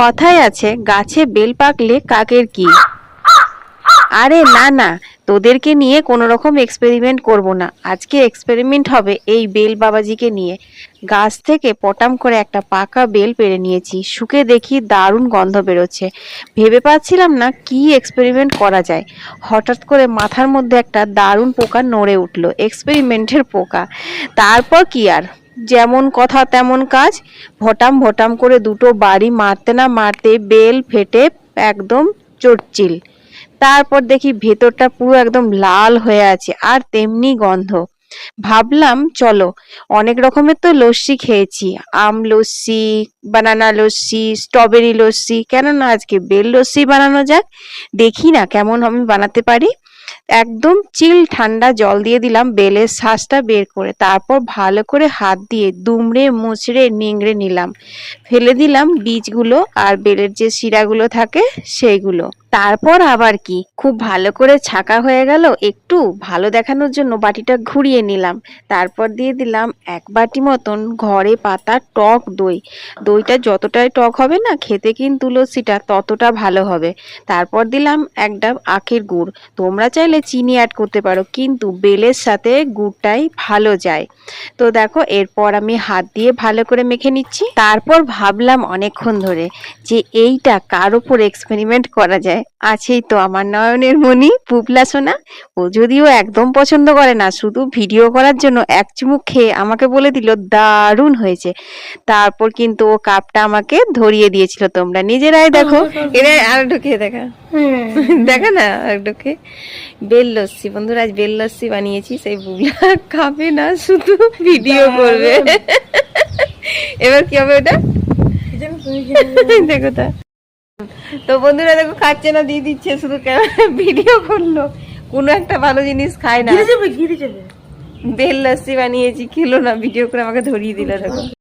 কথায় আছে, গাছে বেল পাকলে কাকের কি? আরে না না, তোদেরকে নিয়ে কোনো রকম এক্সপেরিমেন্ট করব না। আজকে এক্সপেরিমেন্ট হবে এই বেল বাবাজিকে নিয়ে। গাছ থেকে পটাম করে একটা পাকা বেল পেরে নিয়েছি। শুকে দেখি দারুণ গন্ধ বেরোচ্ছে। ভেবে পাচ্ছিলাম না কি এক্সপেরিমেন্ট করা যায়। হঠাৎ করে মাথার মধ্যে একটা দারুণ পোকা নড়ে উঠল। এক্সপেরিমেন্টের পোকা। তারপর কি আর? যেমন কথা তেমন কাজ। ভটাম ভটাম করে দুটো বাড়ি মারতে না মারতে বেল ফেটে একদম চটচিল। তারপর দেখি ভেতরটা পুরো একদম লাল হয়ে আছে, আর তেমনি গন্ধ। ভাবলাম, চলো, অনেক রকমের তো লস্যি খেয়েছি। আম লস্যি, বানানা লস্যি, স্ট্রবেরি লস্যি কেন না আজকে বেল লস্যি বানানো যাক। দেখি না কেমন আমি বানাতে পারি। একদম চিল ঠান্ডা জল দিয়ে দিলাম, বেলের শাঁসটা বের করে, তারপর ভালো করে হাত দিয়ে দুমড়ে মুচড়ে নিংড়ে নিলাম। ফেলে দিলাম বীজগুলো আর বেলের যে শিরাগুলো থাকে সেইগুলো। তারপর আবার কি? খুব ভালো করে ছাকা হয়ে গেল, একটু ভালো দেখানোর জন্য বাটিটা ঘুরিয়ে নিলাম। তারপর দিয়ে দিলাম এক বাটি মতন ঘরে পাতা টক দই। দইটা যতটাই টক হবে না, খেতে কিন্তু লস্যিটা ততটা ভালো হবে। তারপর দিলাম এক ডাব আখের গুড়। তোমরা চাইলে চিনি অ্যাড করতে পারো, কিন্তু বেলের সাথে গুড়টাই ভালো যায়। তো দেখো, এরপর আমি হাত দিয়ে ভালো করে মেখে নিচ্ছি। তারপর ভাবলাম অনেকক্ষণ ধরে যে এইটা কার ওপর এক্সপেরিমেন্ট করা যায়? আছেই তো আমার নয়নের মণি পুপলা সোনা। ও যদিও একদম পছন্দ করে না শুধু ভিডিও করার জন্য এক চুমুক খেয়ে আমাকে বলে দিল দারুণ হয়েছে। তারপর কিন্তু ও কাপটা আমাকে ধরিয়ে দিয়েছিল তোমরা নিজেরাই দেখো। এরা আর ঢুকিয়ে দেখা। দেখা না আর ঢুকে। বেল লস্যি বন্ধুরা আজ বেল লস্যি বানিয়েছি সেই বুবলা খাবে না শুধু ভিডিও করবে। এবার কি হবে ওটা? দেখো তা। তো বন্ধুরা দেখো খাচ্ছে না দিয়ে দিচ্ছে শুধু ভিডিও করল। কোনো একটা ভালো জিনিস খায় না। বেল লস্যি বানিয়েছি খেলো না ভিডিও করে আমাকে ধরিয়ে দিল দেখো।